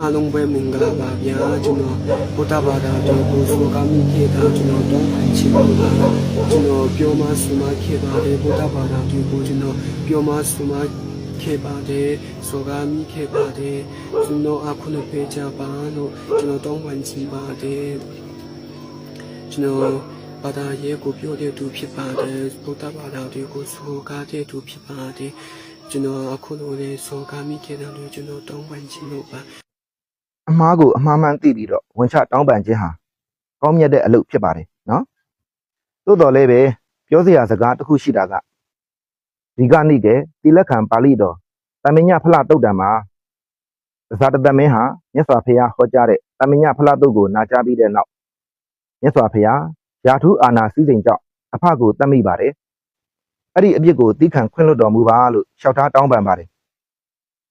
အားလုံးပဲမင်္ဂလာပါဗျာကျွန်တော်ဘုဒ္ဓဘာသာတော်ကိုဆိုကမိခေတာကျွန်တော်တောင်းပန်ချင်ပါကျွန်တော်ပြောမဆူမခေပါတယ်ဘုဒ္ဓဘာသာတော်ကိုကျွန်တော်ပြောမဆူမခေပါတယ်ဆိုကမိခေပါတယ်ကျွန်တော်အခုလည်းပေးချပါလို့ကျွန်တော်တောင်းပန်ချင်ပါတယ်ကျွန်တော်ဘာသာရေးကိုပြောတဲ့သူဖြစ်ပါတယ်ဘုဒ္ဓဘာသာတော်ကိုဆိုကားတဲ့သူဖြစ်ပါတယ်ကျွန်တော်အခုလိုလေဆိုကားမိခေတာလို့ကျွန်တော်တောင်းပန်ချင်လို့ပါ အမားကိုအမှားမှန်သိပြီးတော့ဝင်ချတောင်းပန်ခြင်းဟာကောင်းမြတ်တဲ့အလုပ်ဖြစ်ပါတယ်နော်သို့တော်လည်းပဲပြောစရာစကားတစ်ခုရှိတာကဒီကနေ့ကတိလက်ခံပါဠိတော်တမင်ညဖလားတုတ်တံမှာဇာတသမင်းဟာမြတ်စွာဘုရားဟောကြားတဲ့တမင်ညဖလားတုတ်ကိုနာကြားပြီးတဲ့နောက်မြတ်စွာဘုရားယာထုအာနာစည်းစိမ်ကြောင့်အဖကိုတတ်မိပါတယ်အဲ့ဒီအပြစ်ကိုသိခံခွင့်လွှတ်တော်မူပါလို့လျှောက်ထားတောင်းပန်ပါတယ်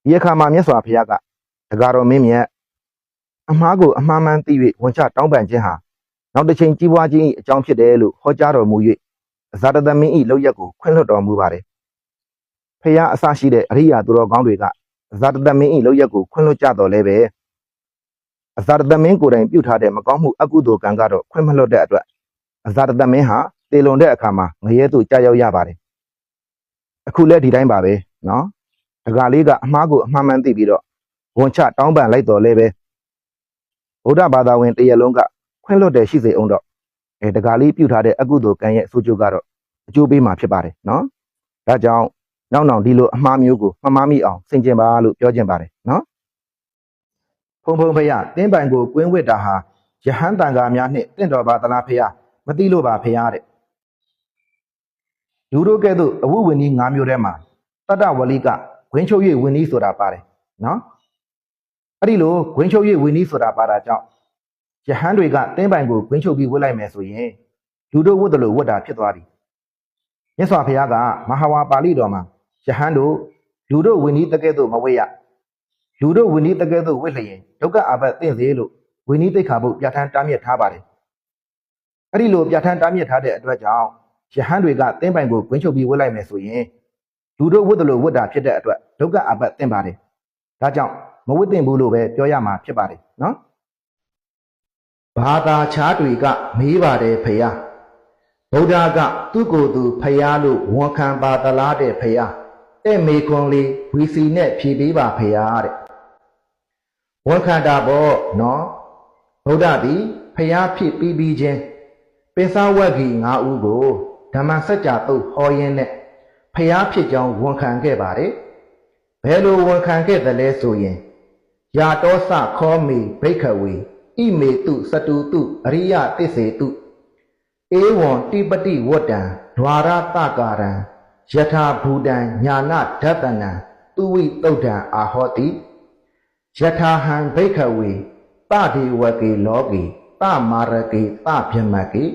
ဒီအခါမှာမြတ်စွာဘုရားကတကားတော်မင်းမြတ် အမှားကိုအမှားမှန်သိ၍ဝန်ချတောင်းပန်ခြင်းဟာနောက်တစ်ချိန်ကြီးပွားခြင်း၏အကြောင်းဖြစ်တယ်လို့ဟောကြားတော်မူ၍ဇာတသမင်း၏လောက်ရက်ကိုခွင့်လွှတ်တော်မူပါတယ်။ဖះအစရှိတဲ့အရိယာသူတော်ကောင်းတွေကဇာတသမင်း၏လောက်ရက်ကိုခွင့်လွှတ်ကြတော်လဲပဲအဇာတသမင်းကိုယ်တိုင်ပြုထားတဲ့မကောင်းမှုအကုသိုလ်ကံကတော့ခွင့်မလွှတ်တဲ့အတွက်အဇာတသမင်းဟာတေလွန်တဲ့အခါမှာငရဲသို့ကြာရောက်ရပါတယ်။အခုလည်းဒီတိုင်းပါပဲနော်။ဒကာလေးကအမှားကိုအမှားမှန်သိပြီးတော့ဝန်ချတောင်းပန်လိုက်တော်လဲပဲ ဗုဒ္ဓဘာသာဝင်တရက်လုံးကခွင့်လွတ်တယ်ရှိစေအောင်တော့အဲတကာလေးပြုထားတဲ့အကုသိုလ်ကံရဲ့အဆိုးကျိုးကတော့အကျိုးပေးမှာဖြစ်ပါတယ်နော်ဒါကြောင့်နောက်နောက်ဒီလိုအမှားမျိုးကိုမမှားမိအောင်ဆင်ကျင်ပါလို့ပြောချင်ပါတယ်နော်ဖုံဖုံဖရတင်းပိုင်ကိုကွင်းဝစ်တာဟာယဟန်တန်ဃာများနှင့်တင့်တော်ပါသလားဖရမသိလို့ပါဖရတဲ့လူတို့ကဲ့သို့အဝိဝင်းကြီး၅မျိုးထဲမှာတတ္တဝလိကဂွင်းချုပ်၍ဝင်းကြီးဆိုတာပါတယ်နော် အဲ့ဒီလိုဂွင်းချုပ်၍ဝင်းနီးဆိုတာပါတာကြောင့်ယဟန်တွေကတင်းပိုင်ကိုဂွင်းချုပ်ပြီးဝတ်လိုက်မယ်ဆိုရင်လူတို့ဝတ်တယ်လို့ဝတ်တာဖြစ်သွားပြီမြတ်စွာဘုရားကမဟာဝါပါဠိတော်မှာယဟန်တို့လူတို့ဝင်းနီးတကဲ့သို့မဝတ်ရလူတို့ဝင်းနီးတကဲ့သို့ဝတ်လျင်ဒုက္ခအာဘတ်သင့်စေလို့ဝင်းနီးသိက္ခာပုဒ်ပြဋ္ဌာန်းတားမြစ်ထားပါတယ်အဲ့ဒီလိုပြဋ္ဌာန်းတားမြစ်ထားတဲ့အတွက်ကြောင့်ယဟန်တွေကတင်းပိုင်ကိုဂွင်းချုပ်ပြီးဝတ်လိုက်မယ်ဆိုရင်လူတို့ဝတ်တယ်လို့ဝတ်တာဖြစ်တဲ့အတွက်ဒုက္ခအာဘတ်သင့်ပါတယ်ဒါကြောင့် မဝတ်သင့်ဘူးလို့ပဲပြောရမှာဖြစ်ပါတယ်နော်ဘာသာခြားတွေကမေးပါတယ်ဖယားဗုဒ္ဓကသူ့ကိုယ်သူဖယားလို့ဝန်ခံပါသလားတဲ့ဖယားတဲ့မေခွန်လေးဝီစီနဲ့ဖြေပေးပါဖယားတဲ့ဝန်ခံတာပေါ့နော်ဗုဒ္ဓသည်ဖယားဖြစ်ပြီးပြီးချင်းပိဿဝက်ကြီး၅ဦးကိုဓမ္မစကြာတုတ်ဟောရင်းနဲ့ဖယားဖြစ်ကြောင်းဝန်ခံခဲ့ပါတယ်ဘယ်လိုဝန်ခံခဲ့သလဲဆိုရင် ယာတောစခောမေဘိက္ခဝေဣမေတုစတုတုအရိယတစ္ဆေတုဧဝံတိပတိဝတ္တံဒွါရတကာရံယထာဘူတံညာနာဓတနံသူဝိတုတ်တံအာဟောတိယထာဟံဘိက္ခဝေတဒေဝကေလောကေတမာရကေတဗျမကေ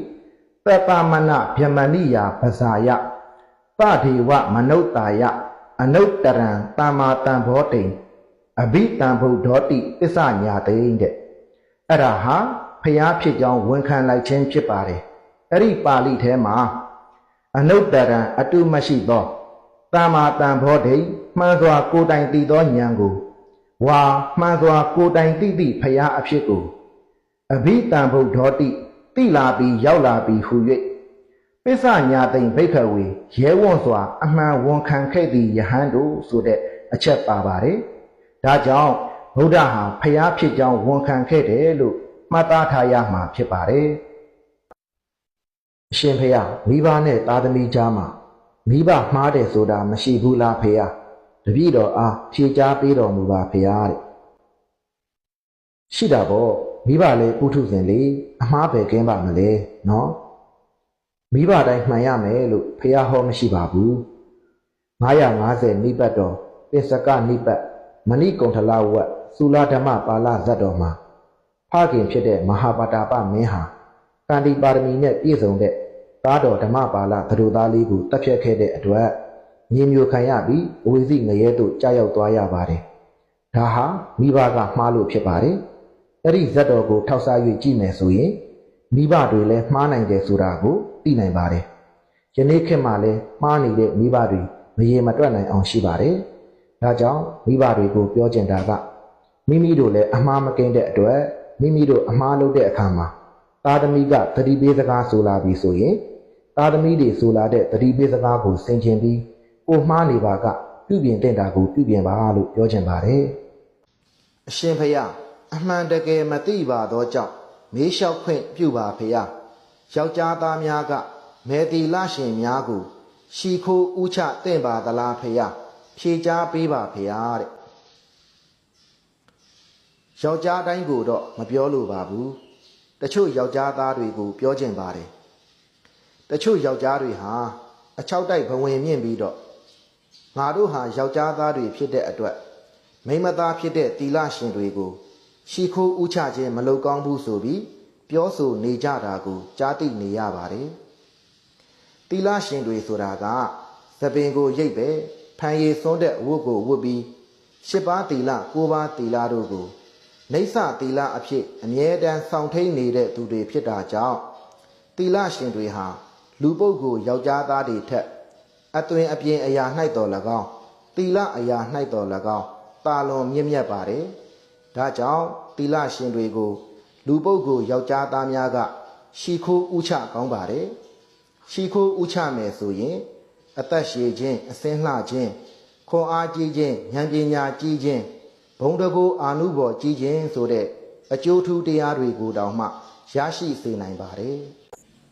တတမနဗျမဏိယာပဇာယတဒေဝမနုဿာယအနုတ္တရံတမ္မာတံဘောတိံ အဘိတံဗုဒ္ဓောတိပစ္စညာတိန်တဲ့အဲ့ဒါဟာဖျားဖြစ်ကြောင်းဝန်ခံလိုက်ခြင်းဖြစ်ပါတယ်အဲ့ဒီပါဠိထဲမှာအနုတ္တရံအတုမရှိသောတမ္မာတံဘောဓိမှန်စွာကိုယ်တိုင်တည်သောဉာဏ်ကိုဝါမှန်စွာကိုယ်တိုင်တည်သည့်ဖျားအဖြစ်ကိုအဘိတံဗုဒ္ဓောတိတိလာပြီးရောက်လာပြီးဟူ၍ပစ္စညာတိန်ဘိက္ခဝေရဲဝံ့စွာ အမှန်ဝန်ခံခဲ့သည့်ယဟန်တို့ဆိုတဲ့အချက်ပါပါတယ် ဒါကြောင့်ဗုဒ္ဓဟာဖျားဖြစ်ကြောင်းဝန်ခံခဲ့တယ်လို့မှတ်သားထားရမှာဖြစ်ပါတယ်။အရှင်ဖျားမိဘနဲ့သားသမီးကြားမှာမိဘမှားတယ်ဆိုတာမရှိဘူးလားဖျား။တပည့်တော်အားဖြေကြားပေးတော်မူပါဖျားတဲ့။ရှိတာပေါ့မိဘလည်းပုထုဇဉ်လေအမှားပဲကင်းပါမလဲနော်။မိဘတိုင်းမှန်ရမယ်လို့ဖျားဟောမရှိပါဘူး။950နိပတ်တော်ပစ္စကနိပတ် မဏိကုံထလဝတ်သုလာဓမ္မပါဠဇတ်တော်မှာဖခင်ဖြစ်တဲ့မဟာပါတာပမင်းဟာကန္တိပါရမီနဲ့ပြည့်စုံတဲ့သားတော်ဓမ္မပါဠသတို့သားလေးကိုတပ်ဖြတ်ခဲ့တဲ့အတွက်ညင်မျိုးခံရပြီးအဝိဇိငရဲသို့ကြာရောက်သွားရပါတယ်။ဒါဟာမိဘကမှားလို့ဖြစ်ပါတယ်။အဲ့ဒီဇတ်တော်ကိုထောက်စား၍ကြည့်မယ်ဆိုရင်မိဘတွေလည်းမှားနိုင်တယ်ဆိုတာကိုသိနိုင်ပါတယ်။ယနေ့ခေတ်မှာလည်းမှားနေတဲ့မိဘတွေမရေမတွက်နိုင်အောင်ရှိပါတယ်။ ဒါကြောင့်မိဘတွေကိုပြောကျင်တာကမိမိတို့လည်းအမှားမကင်းတဲ့အတွက်မိမိတို့အမှားလုပ်တဲ့အခါမှာသားသမီးကသတိပေးစကားဆိုလာပြီဆိုရင်သားသမီးတွေဆိုလာတဲ့သတိပေးစကားကိုဆင်ခြင်ပြီးကိုမှားနေပါကပြုပြင်တဲ့တာကိုပြုပြင်ပါလို့ပြောချင်ပါတယ်အရှင်ဖျားအမှန်တကယ်မသိပါသောကြောင့်မေးလျှောက်ခွင့်ပြုပါဖျားယောက်ျားသားများကမေတီလရှင်များကိုရှီခိုးဥချတင့်ပါသလားဖျား ဖြေချားပေးပါဖျားတဲ့ယောက်ျားတိုင်းကိုတော့မပြောလိုပါဘူးတချို့ယောက်ျားသားတွေကိုပြောကျင်ပါတယ်တချို့ယောက်ျားတွေဟာအချောက်တိုက်ဘဝင်မြင့်ပြီးတော့ငါတို့ဟာယောက်ျားသားတွေဖြစ်တဲ့အတွက်မိန်းမသားဖြစ်တဲ့တီလရှင်တွေကိုရှီခိုးဥချခြင်းမလုပ်ကောင်းဘူးဆိုပြီးပြောဆိုနေကြတာကိုကြားသိနေရပါတယ်တီလရှင်တွေဆိုတာကသပင်ကိုရိတ်ပဲ ဖန်ရည်စွန်းတဲ့အဝတ်ကိုဝတ်ပြီးရှစ်ပါးတီလကိုးပါးတီလတို့ကိုနေဆတီလအဖြစ်အမြဲတမ်းဆောင်ထိန်နေတဲ့သူတွေဖြစ်တာကြောင့်တီလရှင်တွေဟာလူပုဂ္ဂိုလ်ယောက်ျားသားတွေထက်အသွင်အပြင်အရာ၌တော်၎င်းတီလအရာ၌တော်၎င်းတာလွန်မြင့်မြတ်ပါတယ်။ဒါကြောင့်တီလရှင်တွေကို လူပုဂ္ဂိုလ်ယောက်ျားသားများကရှီခိုးဥချကောင်းပါတယ်။ရှီခိုးဥချမယ်ဆိုရင် အသက်ရှည်ခြင်းအစင်းလှခြင်းခွန်အားကြီးခြင်းဉာဏ်ပညာကြီးခြင်းဘုံတကူအာနုဘော်ကြီးခြင်းဆိုတဲ့အကျိုးထူးတရားတွေကိုတောင်မှရရှိစေနိုင်ပါတယ်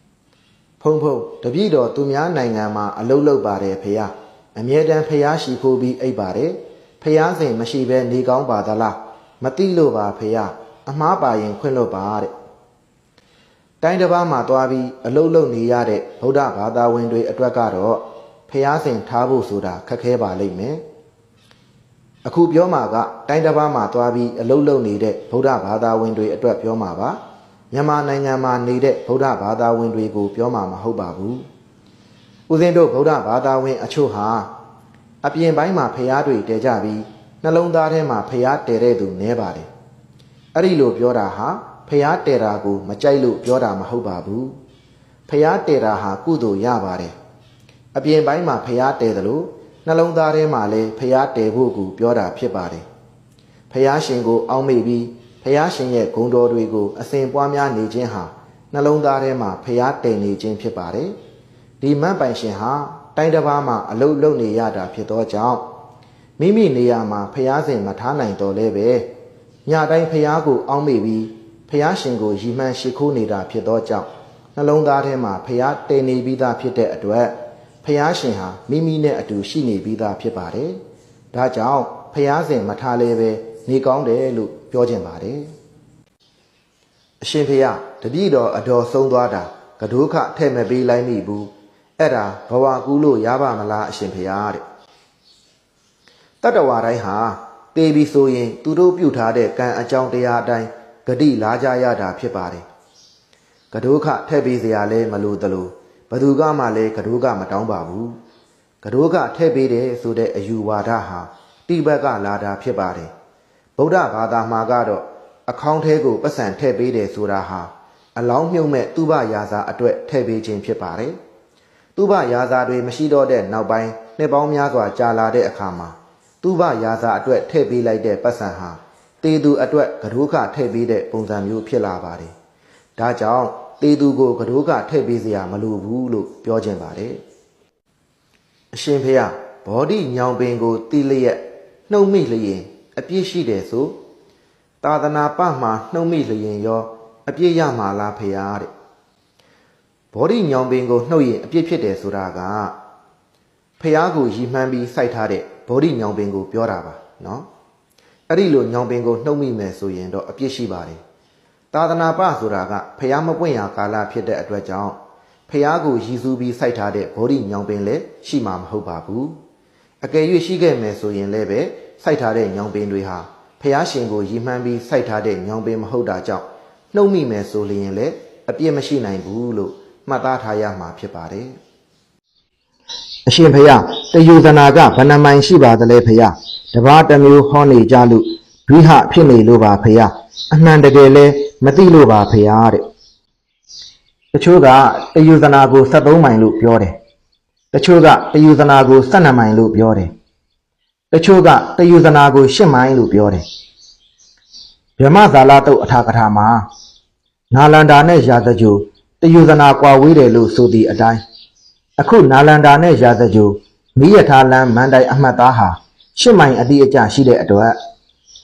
။ဖုံဖုံတပြည့်တော်သူများနိုင်ငံမှာအလုတ်လုတ်ပါတယ်ဖះ။အမြဲတမ်းဖះရှိခိုးပြီးအိပ်ပါတယ်။ဖះစဉ်မရှိဘဲနေကောင်းပါသလား။မတိလို့ပါဖះ။အမှားပါရင်ခွင့်လွတ်ပါတဲ့။တိုင်းတစ်ပါးမှာသွားပြီးအလုတ်လုတ်နေရတဲ့ဗုဒ္ဓဘာသာဝင်တွေအတွက်ကတော့ ဖះစဉ်ထားဖို့ဆိုတာခက်ခဲပါလိမ့်မယ်။အခုပြောမှာကတိုင်းတစ်ပါးမှာသွားပြီးအလုံးလုံးနေတဲ့ဗုဒ္ဓဘာသာဝင်တွေအတွက်ပြောမှာပါမြန်မာနိုင်ငံမှာနေတဲ့ဗုဒ္ဓဘာသာဝင်တွေကိုပြောမှာမဟုတ်ပါဘူးဦးဇင်းတို့ဗုဒ္ဓဘာသာဝင်အချို့ဟာအပြင်ပိုင်းမှာဖျားတွေတည်ကြပြီးနှလုံးသားထဲမှာဖျားတည်တဲ့သူနည်းပါတယ်အဲ့ဒီလိုပြောတာဟာဖျားတည်တာကိုမကြိုက်လို့ပြောတာမဟုတ်ပါဘူးဖျားတည်တာဟာကုသိုလ်ရပါတယ် အပြင်ပိုင်းမှာဖျားတည်တယ်လို့နှလုံးသားထဲမှာလည်းဖျားတည်ဖို့ကိုပြောတာဖြစ်ပါတယ်။ဖျားရှင်ကိုအောက်မေ့ပြီးဖျားရှင်ရဲ့ဂုဏ်တော်တွေကိုအစဉ်ပွားများနေခြင်းဟာနှလုံးသားထဲမှာဖျားတည်နေခြင်းဖြစ်ပါတယ်။ဒီမတ်ပိုင်ရှင်ဟာတိုင်းတစ်ပါးမှာအလုတ်လုံနေရတာဖြစ်သောကြောင့်မိမိနေရာမှာဖျားစဉ်မထားနိုင်တော့လဲပဲညတိုင်းဖျားကိုအောက်မေ့ပြီးဖျားရှင်ကိုရီမှန်းရှိခိုးနေတာဖြစ်သောကြောင့်နှလုံးသားထဲမှာဖျားတည်နေပြီးသားဖြစ်တဲ့အတွက် ဖះရှင်ဟာမိမိနဲ့အတူရှိနေပြီးသားဖြစ်ပါတယ်။ဒါကြောင့်ဖះစဉ်မထားလဲပဲနေကောင်းတယ်လို့ပြောခြင်းပါတယ်။အရှင်ဖះတပည့်တော်အတော်ဆုံးသွားတာကဒုခထဲ့မပေးလိုက်မိဘူး။အဲ့ဒါဘဝကူးလို့ရပါမလားအရှင်ဖះတဲ့။တတ္တဝါတိုင်းဟာတေးပြီးဆိုရင် သူတို့ပြုထားတဲ့ကံအကြောင်းတရားအတိုင်းဂတိလာကြရတာဖြစ်ပါတယ်။ကဒုခထဲ့ပေးစရာလဲမလိုတလို့ ဘသူကမှလည်းကဒိုးကမတောင်းပါဘူးကဒိုးကထည့်ပေးတယ်ဆိုတဲ့အယူဝါဒဟာတိဘက်ကလာတာဖြစ်ပါတယ်ဗုဒ္ဓဘာသာမှာကတော့အခေါင်းထဲကိုပတ်စံထည့်ပေးတယ်ဆိုတာဟာအလောင်းမြုံမဲ့သူဘရာဇာအတွက်ထည့်ပေးခြင်းဖြစ်ပါတယ်သူဘရာဇာတွေမရှိတော့တဲ့နောက်ပိုင်းနှစ်ပေါင်းများစွာကြာလာတဲ့အခါမှာသူဘရာဇာအတွက်ထည့်ပေးလိုက်တဲ့ပတ်စံဟာတေသူအတွက်ကဒိုးကထည့်ပေးတဲ့ပုံစံမျိုးဖြစ်လာပါတယ်ဒါကြောင့် တေသူကိုကဒိုးကထည့်ပေးစရာမလိုဘူးလို့ပြောခြင်းပါတယ်အရှင်ဖေယဘောဓိညောင်ပင်ကိုတီးလျက်နှုတ်မိလျင် အပြည့်ရှိတယ်ဆိုသာသနာပမှာနှုတ်မိလျင်ရောအပြည့်ရမှာလားဖေယတဲ့ဘောဓိညောင်ပင်ကိုနှုတ်ရင်အပြည့်ဖြစ်တယ်ဆိုတာကဖះကိုရီမှန်းပြီးစိုက်ထားတဲ့ဘောဓိညောင်ပင်ကိုပြောတာပါနော်အဲ့ဒီလိုညောင်ပင်ကိုနှုတ်မိမယ်ဆိုရင်တော့အပြည့်ရှိပါတယ် သာသနာပဆိုတာကဖះမပွင့်ရာကာလဖြစ်တဲ့အတွက်ကြောင့်ဖះကိုရည်စူးပြီးစိုက်ထားတဲ့ဘောဓိညောင်ပင်လည်းရှိမှာမဟုတ်ပါဘူးအကယ်၍ရှိခဲ့မယ်ဆိုရင်လည်းပဲစိုက်ထားတဲ့ညောင်ပင်တွေဟာဖះရှင်ကိုရည်မှန်းပြီးစိုက်ထားတဲ့ညောင်ပင်မဟုတ်တာကြောင့်နှုတ်မိမယ်ဆိုလျင်လည်းအပြည့်မရှိနိုင်ဘူးလို့မှတ်သားထားရမှာဖြစ်ပါတယ်အရှင်ဖះတယုဇနာကဘဏ္ဍမိုင်ရှိပါသလဲဖះတဘာတစ်မျိုးဟောနေကြလို့ဒွိဟဖြစ်နေလို့ပါဖះအမှန်တကယ်လဲ မသိလို့ပါဖះတဲ့တချို့ကတယုဇနာကို73မိုင်လို့ပြောတယ်တချို့ကတယုဇနာကို12မိုင်လို့ပြောတယ်တချို့ကတယုဇနာကို10မိုင်လို့ပြောတယ်ဗြဟ္မဇာလတုတ်အထာကထာမှာနာလန္ဒာနဲ့ရာဇဂျိုတယုဇနာကွာဝေးတယ်လို့ဆိုသည့်အတိုင်းအခုနာလန္ဒာနဲ့ရာဇဂျိုမိယထာလန်မန္တိုင်အမှတ်သားဟာရှစ်မိုင်အတိအကျရှိတဲ့အတွက်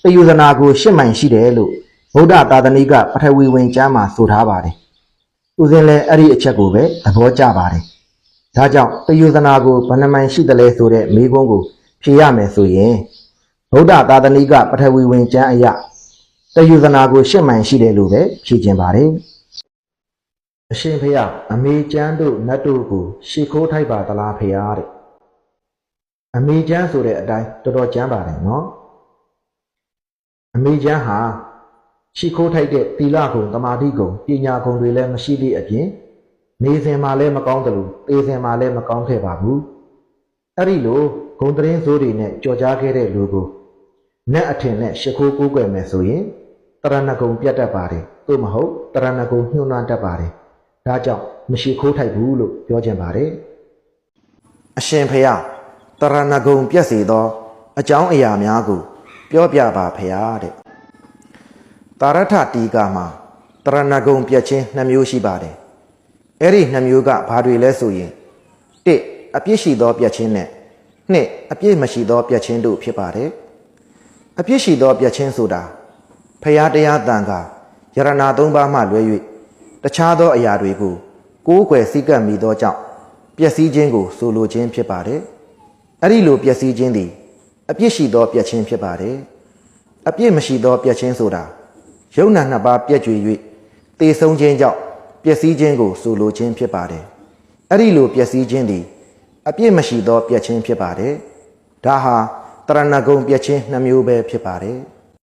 တယုဇနာကိုရှစ်မိုင်ရှိတယ်လို့ ဗုဒ္ဓသာသနိကပထဝီဝင်ကျမ်းမှာဆိုထားပါတယ်။ဦးဇင်းလည်းအဲ့ဒီအချက်ကိုပဲသဘောကျပါတယ်။ဒါကြောင့်တယုဇနာကိုဘယ်နှမိုင်ရှိတယ်လဲဆိုတဲ့မေးခွန်းကိုဖြေရမယ်ဆိုရင်ဗုဒ္ဓသာသနိကပထဝီဝင်ကျမ်းအရတယူဇနာကိုရှစ်မိုင်ရှိတယ်လို့ပဲဖြေခြင်းပါတယ်အရှင်ဖေယအမေကျမ်းတို့နတ်တို့ကိုရှ िख ိုးထိုက်ပါသလားဖေယတဲ့အမေကျမ်းဆိုတဲ့အတိုင်းတော်တော်ကျမ်းပါတယ်နော်အမေကျမ်းဟာ ရှ िख ိုးထိုက်တဲ့သီလဂုဏ်တမာတိဂုဏ်ပညာဂုဏ်တွေလည်းမရှိသည့်အပြင်နေစဉ်မှာလည်းမကောင်းတယ်လို့သေစဉ်မှာလည်းမကောင်းခဲ့ပါဘူးအဲ့ဒီလိုဂုံတရင်စိုးတွေနဲ့ကြော်ကြားခဲ့တဲ့လူကိုနတ်အထင်နဲ့ရှ िख ိုးကိုးကွယ်မယ်ဆိုရင်တရဏဂုံပြတ်တတ်ပါတယ်သို့မဟုတ်တရဏဂုံညှို့နှံတတ်ပါတယ်ဒါကြောင့်မရှိခိုးထိုက်ဘူးလို့ပြောချင်ပါတယ်အရှင်ဖေယတရဏဂုံပြတ်စေသော အကြောင်းအရာများကို ပြောပြပါဖေယတဲ့ တာရထတီကာမှာတရဏဂုံပြတ်ခြင်းနှစ်မျိုးရှိပါတယ်အဲ့ဒီနှစ်မျိုးကဘာတွေလဲဆိုရင်တစ်အပြစ်ရှိသောပြတ်ခြင်းနဲ့နှစ်အပြစ်မရှိသောပြတ်ခြင်းတို့ဖြစ်ပါတယ်အပြစ်ရှိသောပြတ်ချင်းဆိုတာဖရာတရားတန်ခါယရဏသုံးပါးမှလွဲ၍တခြားသောအရာတွေကိုကိုးကွယ်စည်းကပ်မိသောကြောင့်ပျက်စီးခြင်းကိုဆိုလိုခြင်းဖြစ်ပါတယ်။အဲ့ဒီလိုပျက်စီးခြင်းသည်အပြစ်ရှိသောပြတ်ချင်းဖြစ်ပါတယ်။အပြစ်မရှိသောပြတ်ချင်းဆိုတာ ယုံနာနှစ်ပါးပြည့်ကျွေ၍တေဆုံးခြင်းကြောင့်ပျက်စီးခြင်းကိုဆိုလိုခြင်းဖြစ်ပါတယ်။အဲ့ဒီလိုပျက်စီးခြင်းသည်အပြစ်မရှိသောပြတ်ချင်းဖြစ်ပါတယ်။ဒါဟာတရဏဂုံပြတ်ချင်းနှစ်မျိုးပဲဖြစ်ပါတယ်။